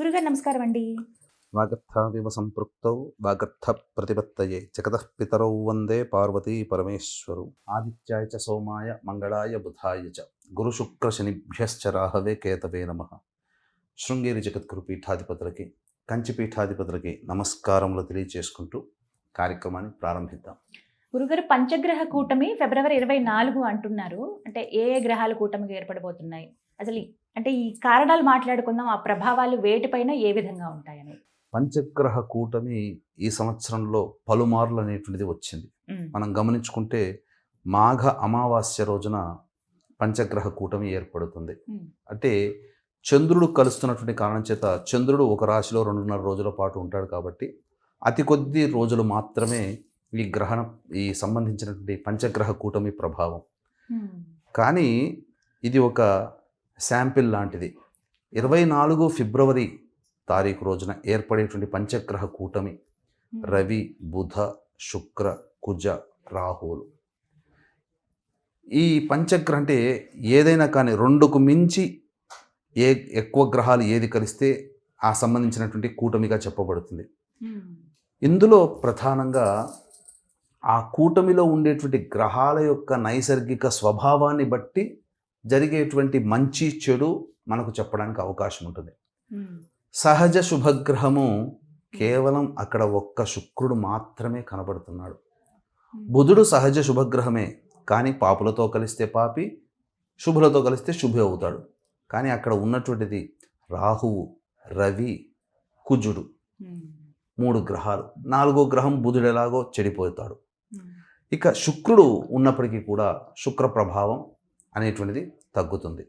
గురుగారు నమస్కారం అండి. వాగర్థావివ సంపృక్తౌ వాగర్థ ప్రతిపత్తయే జగతః పితరౌ వందే పార్వతీ పరమేశ్వరు ఆదిత్యాయ చ సోమాయ మంగళాయ బుధాయ చ గురు శుక్ర శనిభ్యశ్చ రాహవే కేతవే నమ. శృంగేరి జగద్గురు పీఠాధిపతులకి కంచి పీఠాధిపతులకి నమస్కారములు తెలియజేసుకుంటూ కార్యక్రమాన్ని ప్రారంభిద్దాం. గురుగారు పంచగ్రహ కూటమి ఫిబ్రవరి ఇరవై నాలుగు అంటున్నారు. అంటే ఏ ఏ గ్రహాలు కూటమిగా ఏర్పడబోతున్నాయి? అసలు అంటే ఈ కారణాలు మాట్లాడుకుందాం ఆ ప్రభావాలు వేటిపైన ఏ విధంగా ఉంటాయని పంచగ్రహ కూటమి ఈ సంవత్సరంలో పలుమార్లు అనేటువంటిది వచ్చింది మనం గమనించుకుంటే మాఘ అమావాస్య రోజున పంచగ్రహ కూటమి ఏర్పడుతుంది. అంటే చంద్రుడు కలుస్తున్నటువంటి కారణం చేత చంద్రుడు ఒక రాశిలో రెండున్నర రోజుల పాటు ఉంటాడు కాబట్టి అతి కొద్ది రోజులు మాత్రమే ఈ గ్రహణ ఈ సంబంధించినటువంటి పంచగ్రహ కూటమి ప్రభావం. కానీ ఇది ఒక శాంపిల్ లాంటిది. ఇరవై నాలుగు ఫిబ్రవరి తారీఖు రోజున ఏర్పడేటువంటి పంచగ్రహ కూటమి. రవి బుధ శుక్ర కుజ రాహువులు ఈ పంచగ్రహ అంటే ఏదైనా కానీ రెండుకు మించి ఏ ఎక్కువ గ్రహాలు ఏది కలిస్తే ఆ సంబంధించినటువంటి కూటమిగా చెప్పబడుతుంది. ఇందులో ప్రధానంగా ఆ కూటమిలో ఉండేటువంటి గ్రహాల యొక్క నైసర్గిక స్వభావాన్ని బట్టి జరిగేటువంటి మంచి చెడు మనకు చెప్పడానికి అవకాశం ఉంటుంది. సహజ శుభగ్రహము కేవలం అక్కడ ఒక్క శుక్రుడు మాత్రమే కనబడుతున్నాడు. బుధుడు సహజ శుభగ్రహమే కానీ పాపులతో కలిస్తే పాపి శుభులతో కలిస్తే శుభి అవుతాడు. కానీ అక్కడ ఉన్నటువంటిది రాహువు రవి కుజుడు మూడు గ్రహాలు. నాలుగో గ్రహం బుధుడు ఎలాగో చెడిపోతాడు. ఇక శుక్రుడు ఉన్నప్పటికీ కూడా శుక్ర ప్రభావం అనేటువంటిది తగ్గుతుంది.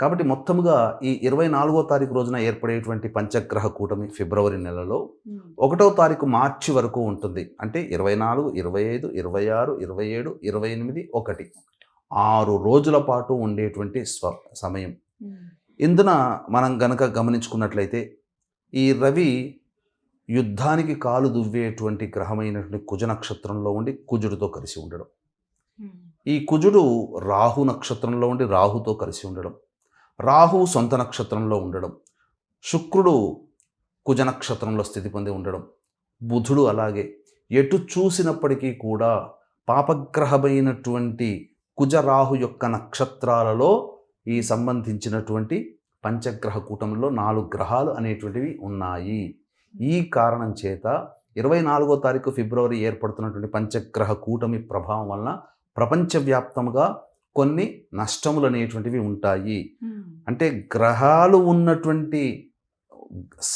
కాబట్టి మొత్తముగా ఈ ఇరవై నాలుగో తారీఖు రోజున ఏర్పడేటువంటి పంచగ్రహ కూటమి ఫిబ్రవరి నెలలో ఒకటో తారీఖు మార్చి వరకు ఉంటుంది. అంటే ఇరవై నాలుగు ఇరవై ఐదు ఇరవై ఆరు ఇరవై ఏడు ఇరవై ఎనిమిది ఒకటి. ఆరు రోజుల పాటు ఉండేటువంటి స్వ సమయం. ఇందున మనం గనక గమనించుకున్నట్లయితే ఈ రవి యుద్ధానికి కాలు దువ్వేటువంటి గ్రహమైనటువంటి కుజ నక్షత్రంలో ఉండి కుజుడితో కలిసి ఉండడం. ఈ కుజుడు రాహు నక్షత్రంలో ఉండి రాహుతో కలిసి ఉండడం రాహు సొంత నక్షత్రంలో ఉండడం శుక్రుడు కుజ నక్షత్రంలో స్థితి పొంది ఉండడం బుధుడు అలాగే ఎటు చూసినప్పటికీ కూడా పాపగ్రహమైనటువంటి కుజరాహు యొక్క నక్షత్రాలలో ఈ సంబంధించినటువంటి పంచగ్రహ కూటంలో నాలుగు గ్రహాలు అనేటువంటివి ఉన్నాయి. ఈ కారణం చేత ఇరవై నాలుగో తారీఖు ఫిబ్రవరి ఏర్పడుతున్నటువంటి పంచగ్రహ కూటమి ప్రభావం వలన ప్రపంచవ్యాప్తంగా కొన్ని నష్టములు అనేటువంటివి ఉంటాయి. ఉమ్, అంటే గ్రహాలు ఉన్నటువంటి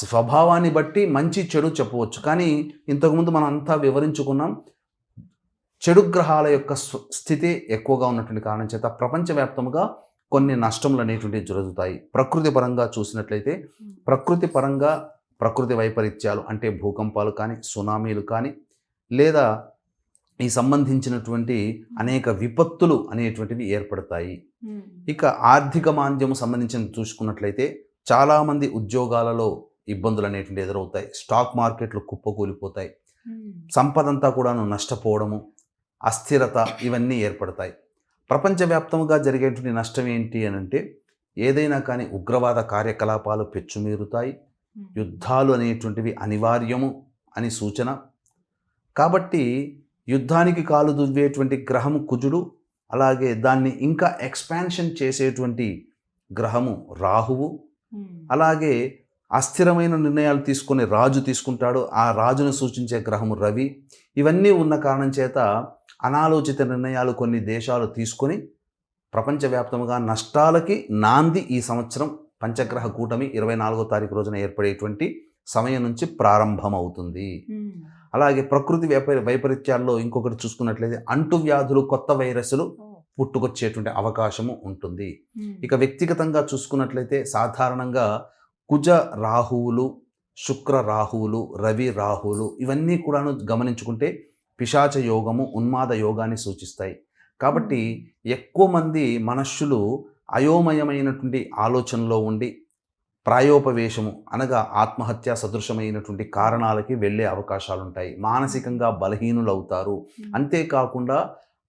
స్వభావాన్ని బట్టి మంచి చెడు చెప్పవచ్చు. కానీ ఇంతకుముందు మనం అంతా వివరించుకున్నాం చెడు గ్రహాల యొక్క స్థితి ఎక్కువగా ఉన్నటువంటి కారణం చేత ప్రపంచవ్యాప్తంగా కొన్ని నష్టములు అనేటువంటివి జరుగుతాయి. ప్రకృతి పరంగా చూసినట్లయితే ఉమ్, ప్రకృతి పరంగా ప్రకృతి వైపరీత్యాలు అంటే భూకంపాలు కానీ సునామీలు కానీ లేదా ఈ సంబంధించినటువంటి అనేక విపత్తులు అనేటువంటివి ఏర్పడతాయి. ఇక ఆర్థిక మాంద్యము సంబంధించిన చూసుకున్నట్లయితే చాలామంది ఉద్యోగాలలో ఇబ్బందులు అనేటువంటి ఎదురవుతాయి. స్టాక్ మార్కెట్లు కుప్పకూలిపోతాయి. ఉమ్, సంపద అంతా కూడాను నష్టపోవడము అస్థిరత ఇవన్నీ ఏర్పడతాయి. ప్రపంచవ్యాప్తంగా జరిగేటువంటి నష్టం ఏంటి అని అంటే ఏదైనా కానీ ఉగ్రవాద కార్యకలాపాలు పెచ్చుమీరుతాయి. యుద్ధాలు అనేటువంటివి అనివార్యము అని సూచన. కాబట్టి యుద్ధానికి కాలు దువ్వేటువంటి గ్రహము కుజుడు అలాగే దాన్ని ఇంకా ఎక్స్పాన్షన్ చేసేటువంటి గ్రహము రాహువు. ఉమ్, అలాగే అస్థిరమైన నిర్ణయాలు తీసుకునే రాజు తీసుకుంటాడు. ఆ రాజును సూచించే గ్రహము రవి. ఇవన్నీ ఉన్న కారణం చేత అనాలోచిత నిర్ణయాలు కొన్ని దేశాలు తీసుకొని ప్రపంచవ్యాప్తంగా నష్టాలకి నాంది ఈ సంవత్సరం పంచగ్రహ కూటమి ఇరవై నాలుగో తారీఖు రోజున ఏర్పడేటువంటి సమయం నుంచి ప్రారంభమవుతుంది. ఉమ్, అలాగే ప్రకృతి వైప వైపరీత్యాల్లో ఇంకొకటి చూసుకున్నట్లయితే అంటువ్యాధులు కొత్త వైరస్లు పుట్టుకొచ్చేటువంటి అవకాశము ఉంటుంది. ఇక వ్యక్తిగతంగా చూసుకున్నట్లయితే సాధారణంగా కుజ రాహువులు శుక్ర రాహువులు రవి రాహువులు ఇవన్నీ కూడాను గమనించుకుంటే పిశాచ యోగము ఉన్మాద యోగాన్ని సూచిస్తాయి. కాబట్టి ఎక్కువ మంది మనుష్యులు అయోమయమైనటువంటి ఆలోచనలో ఉండి ప్రాయోపవేశము అనగా ఆత్మహత్య సదృశమైనటువంటి కారణాలకి వెళ్ళే అవకాశాలు ఉంటాయి మానసికంగా బలహీనులవుతారు. అంతేకాకుండా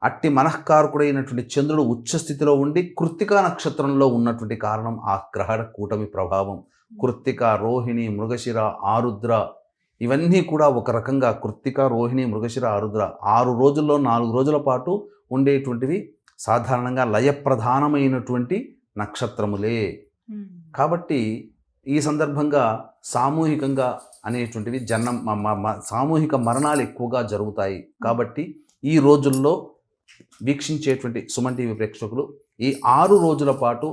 అట్టి మనఃకారకుడైనటువంటి చంద్రుడు ఉచ్చ స్థితిలో ఉండి కృత్తికా నక్షత్రంలో ఉన్నటువంటి కారణం ఆ గ్రహ కూటమి ప్రభావం. కృత్తిక రోహిణి మృగశిర ఆరుద్ర ఇవన్నీ కూడా ఒక రకంగా కృత్తిక రోహిణి మృగశిర ఆరుద్ర ఆరు రోజుల్లో నాలుగు రోజుల పాటు ఉండేటువంటివి సాధారణంగా లయప్రధానమైనటువంటి నక్షత్రములే. కాబట్టి ఈ సందర్భంగా సామూహికంగా అనేటువంటివి జనం సామూహిక మరణాలు ఎక్కువగా జరుగుతాయి. కాబట్టి ఈ రోజుల్లో వీక్షించేటువంటి సుమన్ టీవీ ప్రేక్షకులు ఈ ఆరు రోజుల పాటు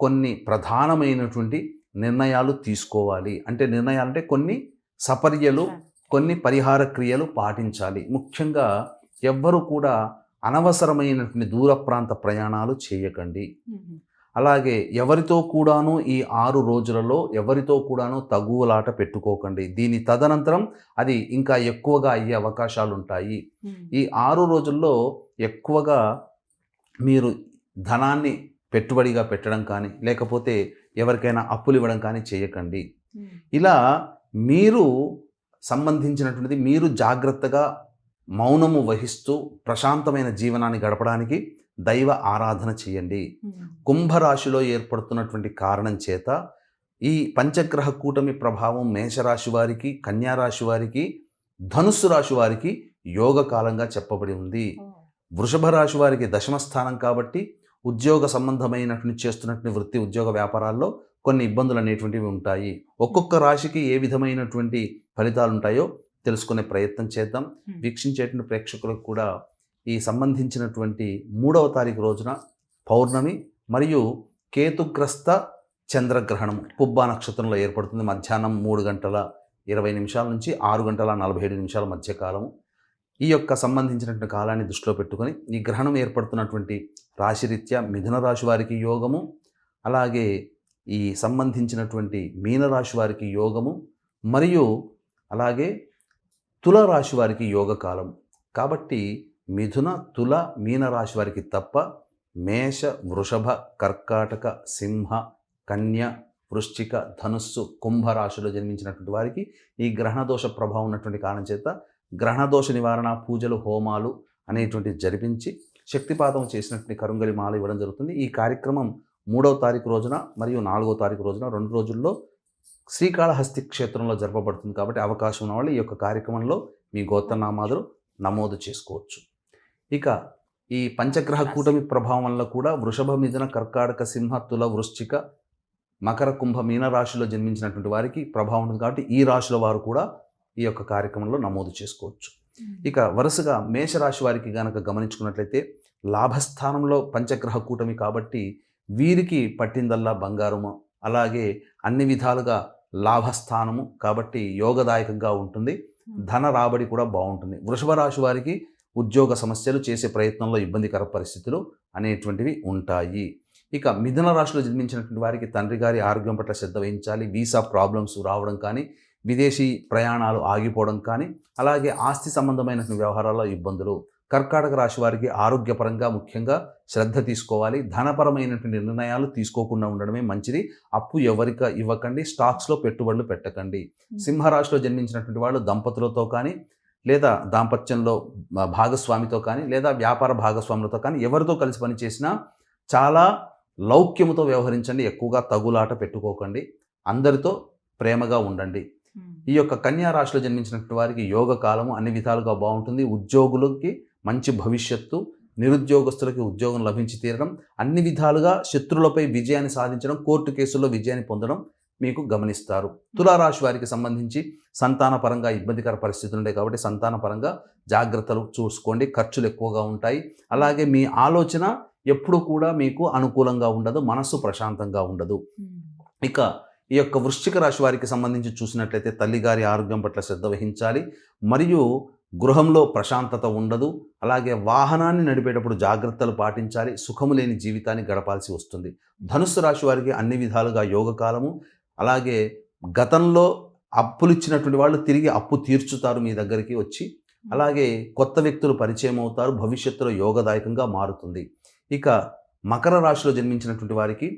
కొన్ని ప్రధానమైనటువంటి నిర్ణయాలు తీసుకోవాలి. అంటే నిర్ణయాలు అంటే కొన్ని సపర్యలు కొన్ని పరిహార క్రియలు పాటించాలి. ముఖ్యంగా ఎవ్వరూ కూడా అనవసరమైనటువంటి దూర ప్రాంత ప్రయాణాలు చేయకండి. అలాగే ఎవరితో కూడాను ఈ ఆరు రోజులలో ఎవరితో కూడాను తగువలాట పెట్టుకోకండి. దీని తదనంతరం అది ఇంకా ఎక్కువగా అయ్యే అవకాశాలు ఉంటాయి ఈ ఆరు రోజుల్లో ఎక్కువగా మీరు ధనాన్ని పెట్టుబడిగా పెట్టడం కానీ లేకపోతే ఎవరికైనా అప్పులు ఇవ్వడం కానీ చేయకండి. ఇలా మీరు సంబంధించినటువంటిది మీరు జాగ్రత్తగా మౌనము వహిస్తూ ప్రశాంతమైన జీవనాన్ని గడపడానికి దైవ ఆరాధన చేయండి. కుంభరాశిలో ఏర్పడుతున్నటువంటి కారణం చేత ఈ పంచగ్రహ కూటమి ప్రభావం మేషరాశి వారికి కన్యారాశి వారికి ధనుస్సు రాశి వారికి యోగ కాలంగా చెప్పబడి ఉంది. వృషభ రాశి వారికి దశమ స్థానం కాబట్టి ఉద్యోగ సంబంధమైనటువంటి చేస్తున్నటువంటి వృత్తి ఉద్యోగ వ్యాపారాల్లో కొన్ని ఇబ్బందులు అనేటువంటివి ఉంటాయి. ఒక్కొక్క రాశికి ఏ విధమైనటువంటి ఫలితాలు ఉంటాయో తెలుసుకునే ప్రయత్నం చేద్దాం. వీక్షించేటువంటి ప్రేక్షకులకు కూడా ఈ సంబంధించినటువంటి మూడవ తారీఖు రోజున పౌర్ణమి మరియు కేతుగ్రస్త చంద్రగ్రహణం పుబ్బా నక్షత్రంలో ఏర్పడుతుంది. మధ్యాహ్నం మూడు గంటల ఇరవై నిమిషాల నుంచి ఆరు గంటల నలభై ఏడు నిమిషాల మధ్య కాలము. ఈ యొక్క సంబంధించినటువంటి కాలాన్ని దృష్టిలో పెట్టుకొని ఈ గ్రహణం ఏర్పడుతున్నటువంటి రాశిరీత్యా మిథున రాశి వారికి యోగము అలాగే ఈ సంబంధించినటువంటి మీనరాశి వారికి యోగము మరియు అలాగే తుల రాశి వారికి యోగ కాలం కాబట్టి మిథున తుల మీనరాశి వారికి తప్ప మేష వృషభ కర్కాటక సింహ కన్య వృశ్చిక ధనుస్సు కుంభరాశిలో జన్మించినటువంటి వారికి ఈ గ్రహణదోష ప్రభావం ఉన్నటువంటి కారణం చేత గ్రహణదోష నివారణ పూజలు హోమాలు అనేటువంటివి జరిపించి శక్తిపాతం చేసినటువంటి కరుంగలి మాల ఇవ్వడం జరుగుతుంది. ఈ కార్యక్రమం మూడవ తారీఖు రోజున మరియు నాలుగవ తారీఖు రోజున రెండు రోజుల్లో శ్రీకాళహస్తి క్షేత్రంలో జరపబడుతుంది కాబట్టి అవకాశం ఉన్న వాళ్ళు ఈ యొక్క కార్యక్రమంలో మీ గోత్రనామాదులు నమోదు చేసుకోవచ్చు. ఇక ఈ పంచగ్రహ కూటమి ప్రభావం వల్ల కూడా వృషభ మిథున కర్కాటక సింహ తుల వృశ్చిక మకర కుంభ మీన రాశిలో జన్మించినటువంటి వారికి ప్రభావం ఉంటుంది కాబట్టి ఈ రాశుల వారు కూడా ఈ యొక్క కార్యక్రమంలో నమోదు చేసుకోవచ్చు. ఇక వరుసగా మేషరాశి వారికి గనక గమనించుకున్నట్లయితే లాభస్థానంలో పంచగ్రహ కూటమి కాబట్టి వీరికి పట్టిందల్లా బంగారము అలాగే అన్ని విధాలుగా లాభస్థానము కాబట్టి యోగదాయకంగా ఉంటుంది. ధన రాబడి కూడా బాగుంటుంది. వృషభ రాశి వారికి ఉద్యోగ సమస్యలు చేసే ప్రయత్నంలో ఇబ్బందికర పరిస్థితులు అనేటువంటివి ఉంటాయి. ఇక మిథున రాశిలో జన్మించినటువంటి వారికి తండ్రి గారి ఆరోగ్యం పట్ల శ్రద్ధ వహించాలి వీసా ప్రాబ్లమ్స్ రావడం కానీ విదేశీ ప్రయాణాలు ఆగిపోవడం కానీ అలాగే ఆస్తి సంబంధమైనటువంటి వ్యవహారాల్లో ఇబ్బందులు. కర్కాటక రాశి వారికి ఆరోగ్యపరంగా ముఖ్యంగా శ్రద్ధ తీసుకోవాలి ధనపరమైనటువంటి నిర్ణయాలు తీసుకోకుండా ఉండడమే మంచిది. అప్పు ఎవరిక ఇవ్వకండి స్టాక్స్లో పెట్టుబడులు పెట్టకండి. సింహరాశిలో జన్మించినటువంటి వాళ్ళు దంపతులతో కానీ లేదా దాంపత్యంలో భాగస్వామితో కానీ లేదా వ్యాపార భాగస్వాములతో కానీ ఎవరితో కలిసి పనిచేసినా చాలా లౌక్యముతో వ్యవహరించండి. ఎక్కువగా తగులాట పెట్టుకోకండి. అందరితో ప్రేమగా ఉండండి. ఈ యొక్క కన్యా రాశిలో జన్మించినటువంటి వారికి యోగ కాలము అన్ని విధాలుగా బాగుంటుంది. ఉద్యోగులకి మంచి భవిష్యత్తు నిరుద్యోగస్తులకి ఉద్యోగం లభించి తీరడం అన్ని విధాలుగా శత్రులపై విజయాన్ని సాధించడం కోర్టు కేసుల్లో విజయాన్ని పొందడం మీకు గమనిస్తారు. తులారాశి వారికి సంబంధించి సంతానపరంగా ఇబ్బందికర పరిస్థితులు ఉంటాయి కాబట్టి సంతానపరంగా జాగ్రత్తలు చూసుకోండి. ఖర్చులు ఎక్కువగా ఉంటాయి. అలాగే మీ ఆలోచన ఎప్పుడు కూడా మీకు అనుకూలంగా ఉండదు మనస్సు ప్రశాంతంగా ఉండదు. ఇక ఈ యొక్క వృశ్చిక రాశి వారికి సంబంధించి చూసినట్లయితే తల్లిగారి ఆరోగ్యం పట్ల శ్రద్ధ వహించాలి. మరియు గృహంలో ప్రశాంతత ఉండదు. అలాగే వాహనాన్ని నడిపేటప్పుడు జాగ్రత్తలు పాటించాలి. సుఖము లేని జీవితాన్ని గడపాల్సి వస్తుంది. ధనుస్సు రాశి వారికి అన్ని విధాలుగా యోగకాలము. అలాగే గతంలో అప్పులు ఇచ్చినటువంటి వాళ్ళు తిరిగి అప్పు తీర్చుతారు మీ దగ్గరికి వచ్చి. అలాగే కొత్త వ్యక్తులు పరిచయం అవుతారు భవిష్యత్తులో యోగదాయకంగా మారుతుంది. ఇక మకర రాశిలో జన్మించినటువంటి వారికి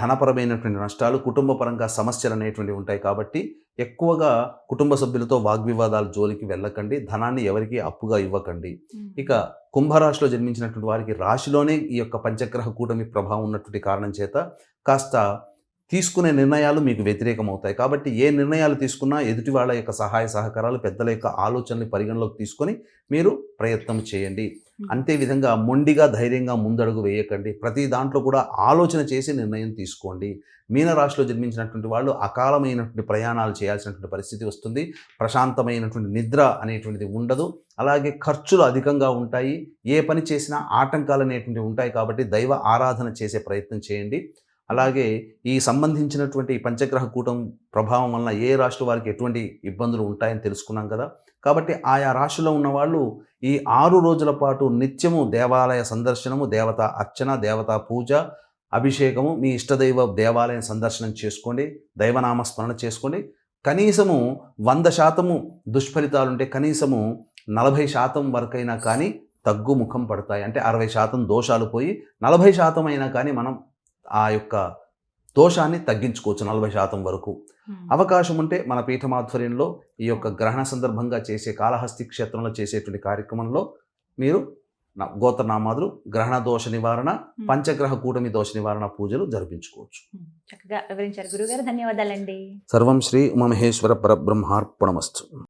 ధనపరమైనటువంటి నష్టాలు కుటుంబపరంగా సమస్యలు అనేటువంటివి ఉంటాయి కాబట్టి ఎక్కువగా కుటుంబ సభ్యులతో వాగ్వివాదాల జోలికి వెళ్ళకండి ధనాన్ని ఎవరికి అప్పుగా ఇవ్వకండి. ఇక కుంభరాశిలో జన్మించినటువంటి వారికి రాశిలోనే ఈ యొక్క పంచగ్రహ కూటమి ప్రభావం ఉన్నటువంటి కారణం చేత కాస్త తీసుకునే నిర్ణయాలు మీకు వ్యతిరేకమవుతాయి. కాబట్టి ఏ నిర్ణయాలు తీసుకున్నా ఎదుటి వాళ్ళ యొక్క సహాయ సహకారాలు పెద్దల యొక్క ఆలోచనలు పరిగణలోకి తీసుకొని మీరు ప్రయత్నం చేయండి. అంతే విధంగా మొండిగా ధైర్యంగా ముందడుగు వేయకండి. ప్రతి దాంట్లో కూడా ఆలోచన చేసి నిర్ణయం తీసుకోండి. మీనరాశిలో జన్మించినటువంటి వాళ్ళు అకాలమైనటువంటి ప్రయాణాలు చేయాల్సినటువంటి పరిస్థితి వస్తుంది. ప్రశాంతమైనటువంటి నిద్ర అనేటువంటిది ఉండదు. అలాగే ఖర్చులు అధికంగా ఉంటాయి. ఏ పని చేసినా ఆటంకాలు అనేటువంటివి ఉంటాయి కాబట్టి దైవ ఆరాధన చేసే ప్రయత్నం చేయండి. అలాగే ఈ సంబంధించినటువంటి పంచగ్రహ కూటం ప్రభావం వలన ఏ రాశి వారికి ఎటువంటి ఇబ్బందులు ఉంటాయని తెలుసుకున్నాం కదా. కాబట్టి ఆయా రాశిలో ఉన్న వాళ్ళు ఈ ఆరు రోజుల పాటు నిత్యము దేవాలయ సందర్శనము దేవత అర్చన దేవతా పూజ అభిషేకము మీ ఇష్టదైవ దేవాలయం సందర్శనం చేసుకోండి దైవనామ స్మరణ చేసుకోండి. కనీసము వంద శాతము దుష్ఫలితాలుంటే కనీసము నలభై శాతం వరకైనా కానీ తగ్గు ముఖం పడతాయి. అంటే అరవై శాతం దోషాలు పోయి నలభై శాతం అయినా కానీ మనం ఆ యొక్క దోషాన్ని తగ్గించుకోవచ్చు నలభై శాతం వరకు. అవకాశం ఉంటే మన పీఠమాధ్వర్యంలో ఈ యొక్క గ్రహణ సందర్భంగా చేసే కాళహస్తి క్షేత్రంలో చేసేటువంటి కార్యక్రమంలో మీరు గోత్రనామాదులు గ్రహణ దోష నివారణ పంచగ్రహ కూటమి దోష నివారణ పూజలు జరిపించుకోవచ్చు. చక్కగా వివరించారు. గురుగారు ధన్యవాదాలండి. సర్వం శ్రీ ఉమమహేశ్వర పరబ్రహ్మార్పణమస్తు.